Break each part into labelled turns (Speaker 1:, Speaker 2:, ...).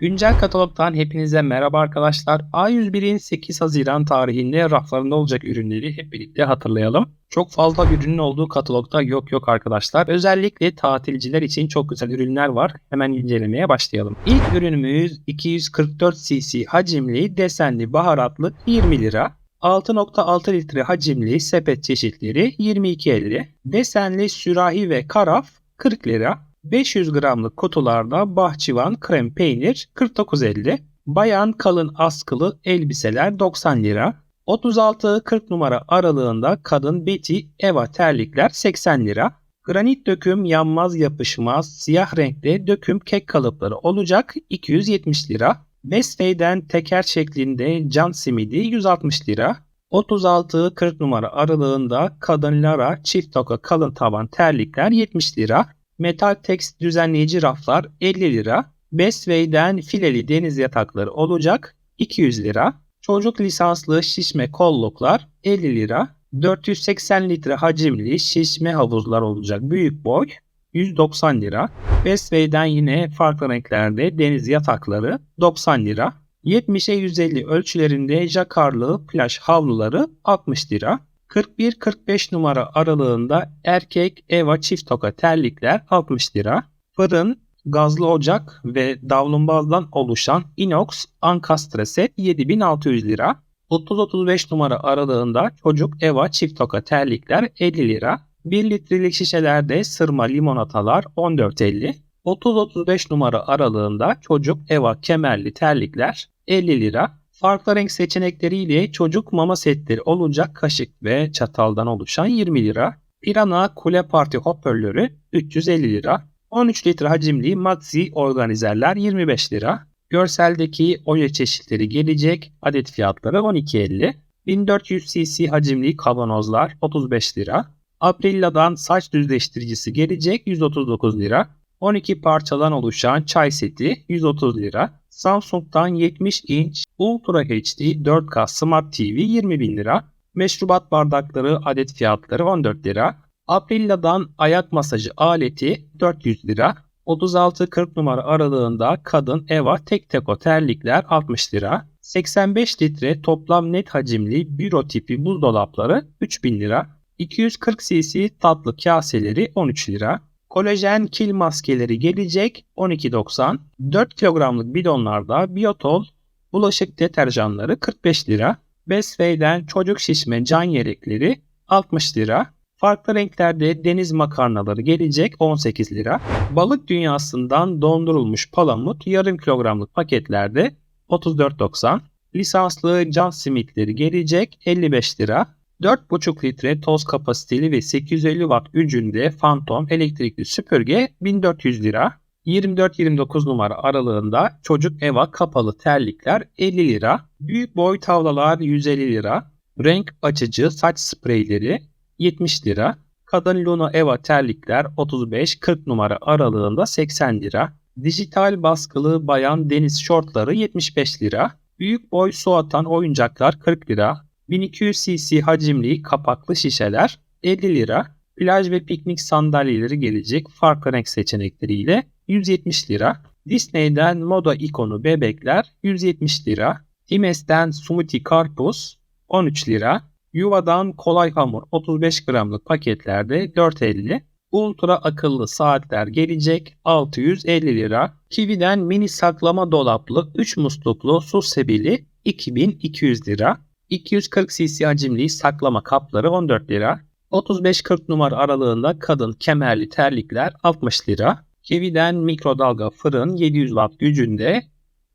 Speaker 1: Güncel katalogdan hepinize merhaba arkadaşlar. A101'in 8 Haziran tarihinde raflarında olacak ürünleri hep birlikte hatırlayalım. Çok fazla ürünün olduğu katalogda yok yok arkadaşlar. Özellikle tatilciler için çok güzel ürünler var. Hemen incelemeye başlayalım. İlk ürünümüz 244 cc hacimli desenli baharatlı 20 lira. 6.6 litre hacimli sepet çeşitleri 22.50. Desenli sürahi ve karaf 40 lira. 500 gramlık kutularda bahçıvan krem peynir 49.50. Bayan kalın askılı elbiseler 90 lira. 36-40 numara aralığında kadın Betty Eva terlikler 80 lira. Granit döküm yanmaz yapışmaz siyah renkte döküm kek kalıpları olacak 270 lira. Bestey'den teker şeklinde cam simidi 160 lira. 36-40 numara aralığında kadınlara çift toka kalın taban terlikler 70 lira. Metal tekst düzenleyici raflar 50 lira. Bestway'den fileli deniz yatakları olacak 200 lira. Çocuk lisanslı şişme kolluklar 50 lira. 480 litre hacimli şişme havuzlar olacak büyük boy 190 lira. Bestway'den yine farklı renklerde deniz yatakları 90 lira. 70'e 150 ölçülerinde jakarlı plaj havluları 60 lira. 41-45 numara aralığında erkek Eva çift toka terlikler 60 lira. Fırın, gazlı ocak ve davlumbazdan oluşan inox ankastre set 7600 lira. 30-35 numara aralığında çocuk Eva çift toka terlikler 50 lira. 1 litrelik şişelerde sırma limonatalar 14.50. 30-35 numara aralığında çocuk Eva kemerli terlikler 50 lira. Farklı renk seçenekleriyle çocuk mama setleri olacak kaşık ve çataldan oluşan 20 lira. Pirana kule parti hoparlörü 350 lira. 13 litre hacimli maxi organizerler 25 lira. Görseldeki oya çeşitleri gelecek. Adet fiyatları 12.50. 1400 cc hacimli kavanozlar 35 lira. Aprilla'dan saç düzleştiricisi gelecek 139 lira. 12 parçadan oluşan çay seti 130 lira. Samsung'dan 70 inç Ultra HD 4K Smart TV 20 bin lira. Meşrubat bardakları adet fiyatları 14 lira. Aprilla'dan ayak masajı aleti 400 lira. 36-40 numara aralığında kadın Eva tek teko terlikler 60 lira. 85 litre toplam net hacimli büro tipi buzdolapları 3000 lira. 240 cc tatlı kaseleri 13 lira. Kolajen kil maskeleri gelecek 12.90. 4 kilogramlık bidonlarda Biotol bulaşık deterjanları 45 lira. Bestway'den çocuk şişme can yelekleri 60 lira. Farklı renklerde deniz makarnaları gelecek 18 lira. Balık dünyasından dondurulmuş palamut yarım kilogramlık paketlerde 34.90. Lisanslı can simitleri gelecek 55 lira. 4,5 litre toz kapasiteli ve 850 watt gücünde Phantom elektrikli süpürge 1400 lira. 24-29 numara aralığında çocuk eva kapalı terlikler 50 lira. Büyük boy tavlalar 150 lira. Renk açıcı saç spreyleri 70 lira. Kadın Luna Eva terlikler 35-40 numara aralığında 80 lira. Dijital baskılı bayan deniz şortları 75 lira. Büyük boy su atan oyuncaklar 40 lira. 1200 cc hacimli kapaklı şişeler 50 lira. Plaj ve piknik sandalyeleri gelecek farklı renk seçenekleriyle 170 lira. Disney'den moda ikonu bebekler 170 lira. Dimes'ten smoothie karpuz 13 lira. Yuva'dan kolay hamur 35 gramlık paketlerde 4.50. Ultra akıllı saatler gelecek 650 lira. Kiwi'den mini saklama dolaplı 3 musluklu su sebili 2200 lira. 240 cc hacimli saklama kapları 14 lira. 35-40 numara aralığında kadın kemerli terlikler 60 lira. Kiwi'den mikrodalga fırın 700 watt gücünde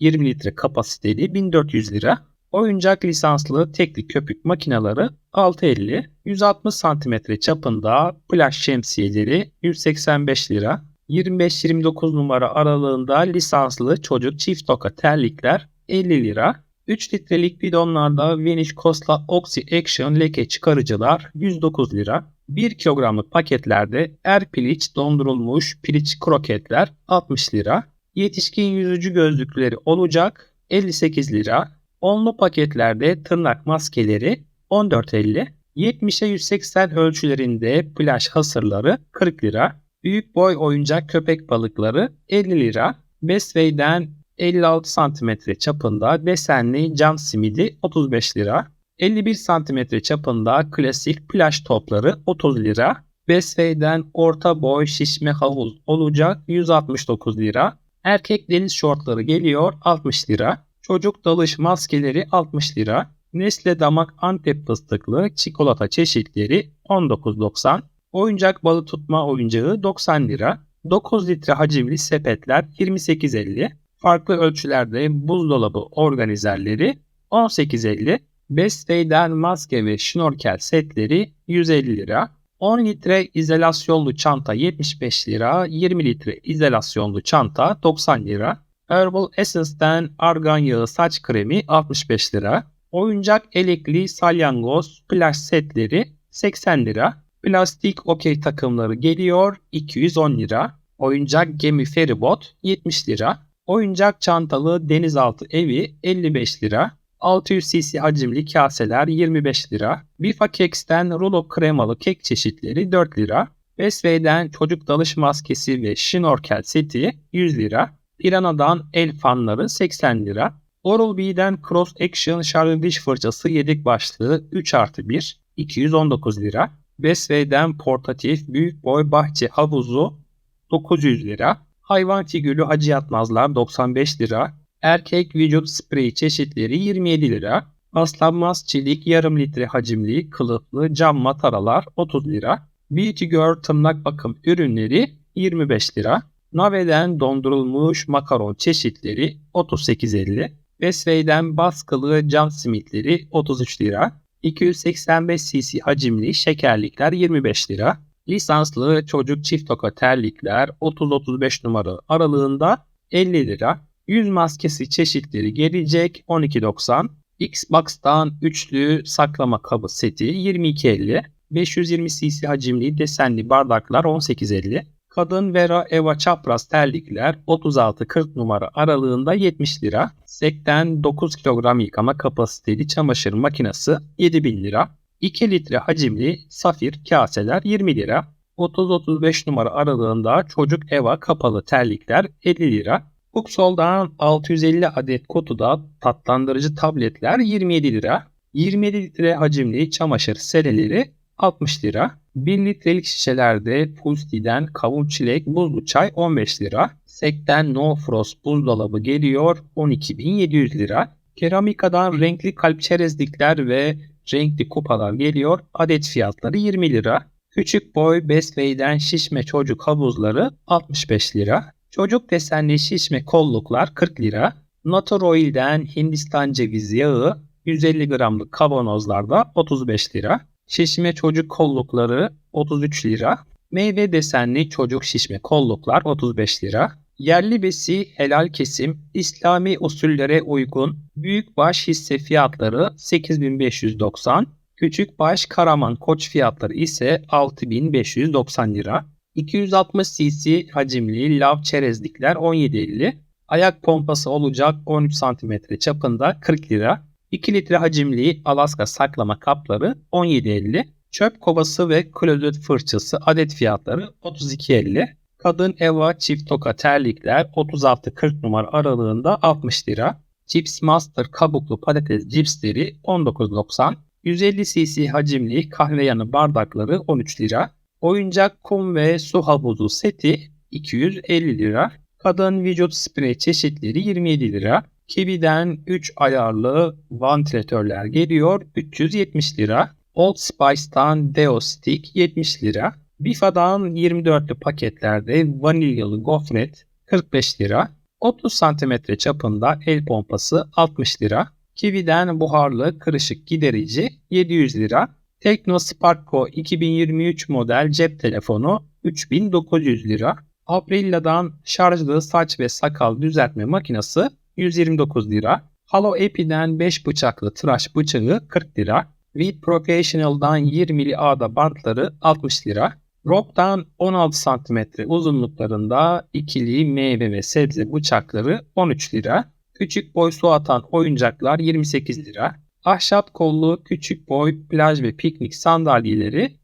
Speaker 1: 20 litre kapasiteli 1400 lira. Oyuncak lisanslı tekli köpük makineleri 650. 160 cm çapında plaj şemsiyeleri 185 lira. 25-29 numara aralığında lisanslı çocuk çift toka terlikler 50 lira. 3 litrelik bidonlarda Vanish Kosla Oxy Action leke çıkarıcılar 109 lira. 1 kilogramlık paketlerde er piliç dondurulmuş piliç kroketler 60 lira. Yetişkin yüzücü gözlükleri olacak 58 lira. Onlu paketlerde tırnak maskeleri 14.50. 70'e 180 ölçülerinde plaj hasırları 40 lira. Büyük boy oyuncak köpek balıkları 50 lira. Bestway'den 56 cm çapında desenli cam simidi 35 lira. 51 cm çapında klasik plaj topları 30 lira. Besway'den orta boy şişme havuz olacak 169 lira. Erkek deniz şortları geliyor 60 lira. Çocuk dalış maskeleri 60 lira. Nesle damak Antep fıstıklı çikolata çeşitleri 19.90. Oyuncak balı tutma oyuncağı 90 lira. 9 litre hacimli sepetler 28.50. Farklı ölçülerde buzdolabı organizerleri 18.50. Bestey'den maske ve şnorkel setleri 150 lira. 10 litre izolasyonlu çanta 75 lira. 20 litre izolasyonlu çanta 90 lira. Herbal Essence'den argan yağı saç kremi 65 lira. Oyuncak elekli salyangoz plaj setleri 80 lira. Plastik okey takımları geliyor 210 lira. Oyuncak gemi feribot 70 lira. Oyuncak çantalı denizaltı evi 55 lira. 600 cc hacimli kaseler 25 lira. Bifa Keks'ten rulo kremalı kek çeşitleri 4 lira. Besway'den çocuk dalış maskesi ve şnorkel seti 100 lira. Piranha'dan el fanları 80 lira. Oral-B'den Cross Action şarjlı diş fırçası yedek başlığı 3 artı 1 219 lira. Besway'den portatif büyük boy bahçe havuzu 900 lira. Hayvan figürlü hacı yatmazlar 95 lira. Erkek vücut spreyi çeşitleri 27 lira. Paslanmaz çelik yarım litre hacimli kılıflı cam mataralar 30 lira. Beauty Girl tırnak bakım ürünleri 25 lira. Nave'den dondurulmuş makaron çeşitleri 38.50. Besway'den baskılı cam simitleri 33 lira. 285 cc hacimli şekerlikler 25 lira. Lisanslı çocuk çift toka terlikler 30-35 numara aralığında 50 lira. Yüz maskesi çeşitleri gelecek 12.90. Xbox'tan üçlü saklama kabı seti 22.50. 520 cc hacimli desenli bardaklar 18.50. Kadın Vera Eva çapraz terlikler 36-40 numara aralığında 70 lira. Sekten 9 kilogram yıkama kapasiteli çamaşır makinesi 7000 lira. 2 litre hacimli safir kaseler 20 lira. 30-35 numara aralığında çocuk Eva kapalı terlikler 50 lira. Cooksol'dan 650 adet kutuda tatlandırıcı tabletler 27 lira. 27 litre hacimli çamaşır seleleri 60 lira. 1 litrelik şişelerde Pulsti'den kavun çilek buzlu çay 15 lira. Sekten No Frost buzdolabı geliyor 12.700 lira. Keramikadan renkli kalp çerezlikler ve renkli kupalar geliyor. Adet fiyatları 20 lira. Küçük boy Bestway'den şişme çocuk havuzları 65 lira. Çocuk desenli şişme kolluklar 40 lira. Natoroil'den Hindistan cevizi yağı 150 gramlık kavanozlarda 35 lira. Şişme çocuk kollukları 33 lira. Meyve desenli çocuk şişme kolluklar 35 lira. Yerli besi helal kesim İslami usullere uygun büyük baş hisse fiyatları 8590, küçük baş Karaman koç fiyatları ise 6590 lira. 260 cc hacimli lav çerezlikler 17.50, ayak pompası olacak 13 cm çapında 40 lira. 2 litre hacimli Alaska saklama kapları 17.50. Çöp kovası ve klozet fırçası adet fiyatları 32.50. Kadın Eva çift toka terlikler 36-40 numara aralığında 60 lira. Chips Master kabuklu patates cipsleri 19.90. 150 cc hacimli kahve yanı bardakları 13 lira. Oyuncak kum ve su havuzu seti 250 lira. Kadın vücut sprey çeşitleri 27 lira. Kiwi'den 3 ayarlı vantilatörler geliyor 370 lira. Old Spice'tan Deo Stick 70 lira. Bifa'dan 24'lü paketlerde vanilyalı gofret 45 lira. 30 cm çapında el pompası 60 lira. Kiwi'den buharlı kırışık giderici 700 lira. Tekno Sparko 2023 model cep telefonu 3900 lira. Aprilla'dan şarjlı saç ve sakal düzeltme makinesi 129 lira. Halo Epi'den 5 bıçaklı tıraş bıçağı 40 lira. With Professional'dan 20'li ağda bantları 60 lira. Rock'tan 16 cm uzunluklarında ikili meyve ve sebze bıçakları 13 lira. Küçük boy su atan oyuncaklar 28 lira. Ahşap kollu küçük boy plaj ve piknik sandalyeleri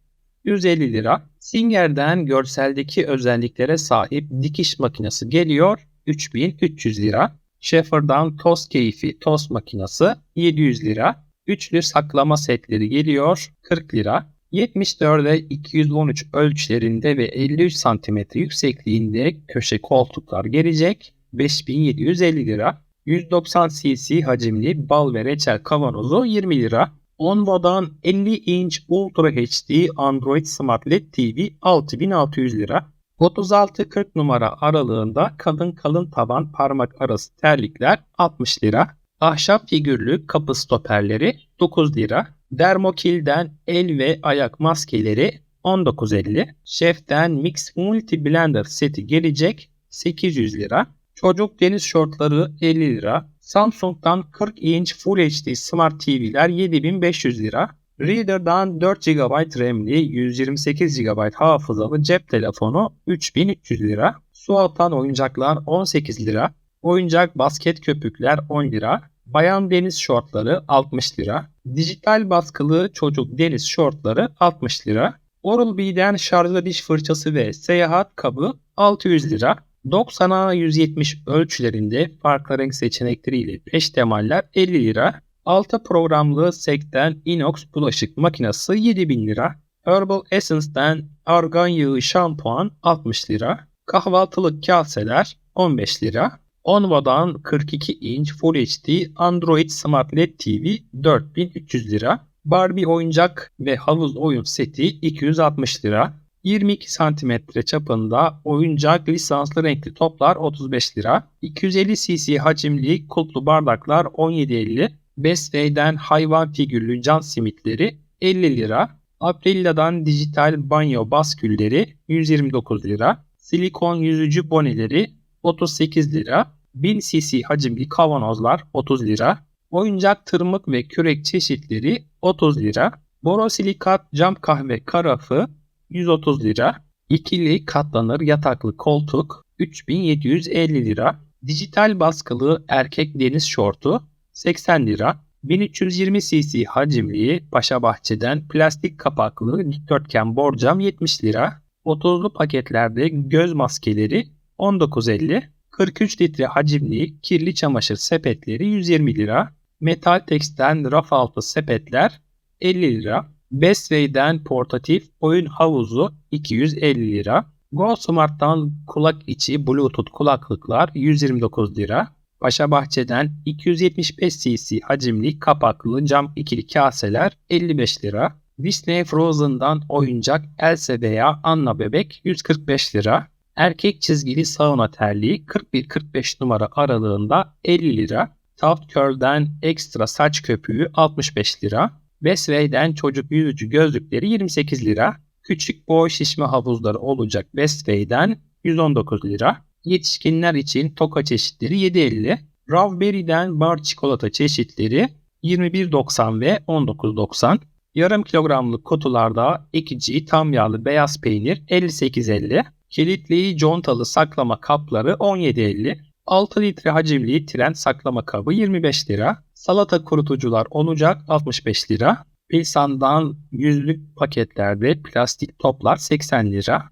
Speaker 1: 150 lira. Singer'den görseldeki özelliklere sahip dikiş makinesi geliyor 3300 lira. Schaefer'dan tost keyfi tost makinesi 700 lira. Üçlü saklama setleri geliyor 40 lira. 74'e 213 ölçülerinde ve 53 cm yüksekliğinde köşe koltuklar gelecek 5750 lira. 190 cc hacimli bal ve reçel kavanozu 20 lira. Onva'dan 50 inç Ultra HD Android Smart LED TV 6600 lira. 36-40 numara aralığında kalın kalın taban parmak arası terlikler 60 lira. Ahşap figürlü kapı stoperleri 9 lira. Dermokil'den el ve ayak maskeleri 19.50. Chef'ten Mix Multi Blender seti gelecek 800 lira. Çocuk deniz şortları 50 lira. Samsung'dan 40 inç Full HD Smart TV'ler 7500 lira. Reader'dan 4 GB RAM'li 128 GB hafızalı cep telefonu 3300 lira. Su atan oyuncaklar 18 lira. Oyuncak basket köpükler 10 lira. Bayan deniz şortları 60 lira. Dijital baskılı çocuk deniz şortları 60 lira. Oral-B'den şarjlı diş fırçası ve seyahat kabı 600 lira. 90'a 170 ölçülerinde farklı renk seçenekleriyle peştemaller 50 lira. 6 programlı sekten inox bulaşık makinesi 7000 lira. Herbal Essence'den argan yağı şampuan 60 lira. Kahvaltılık kaseler 15 lira. Onva'dan 42 inç Full HD Android Smart LED TV 4300 lira. Barbie oyuncak ve havuz oyun seti 260 lira. 22 cm çapında oyuncak lisanslı renkli toplar 35 lira. 250 cc hacimli kulplu bardaklar 17.50. Bestway'den hayvan figürlü can simitleri 50 lira. Aprilia'dan dijital banyo baskülleri 129 lira. Silikon yüzücü boneleri 38 lira. 1000 cc hacimli kavanozlar 30 lira. Oyuncak tırmık ve kürek çeşitleri 30 lira. Borosilikat cam kahve karafı 130 lira. İkili katlanır yataklı koltuk 3750 lira. Dijital baskılı erkek deniz şortu 80 lira. 1320 cc hacimli Paşa Bahçe'den plastik kapaklı dikdörtgen borcam 70 lira. 30'lu paketlerde göz maskeleri 19.50. 43 litre hacimli kirli çamaşır sepetleri 120 lira. Metal Tex'ten raf altı sepetler 50 lira. Bestway'den portatif oyun havuzu 250 lira. Go Smart'tan kulak içi Bluetooth kulaklıklar 129 lira. Paşa Bahçe'den 275 cc hacimli kapaklı cam ikili kaseler 55 lira. Disney Frozen'dan oyuncak Elsa veya Anna bebek 145 lira. Erkek çizgili sauna terliği 41-45 numara aralığında 50 lira. Taft Curl'den ekstra saç köpüğü 65 lira. Bestway'den çocuk yüzücü gözlükleri 28 lira. Küçük boy şişme havuzları olacak Bestway'den 119 lira. Yetişkinler için toka çeşitleri 7.50. Raspberry'den bar çikolata çeşitleri 21.90 ve 19.90. Yarım kilogramlık kutularda ekici tam yağlı beyaz peynir 58.50. Kilitli contalı saklama kapları 17.50. 6 litre hacimli tren saklama kabı 25 lira. Salata kurutucular olacak 65 lira. Pilsan'dan yüzlük paketlerde plastik toplar 80 lira.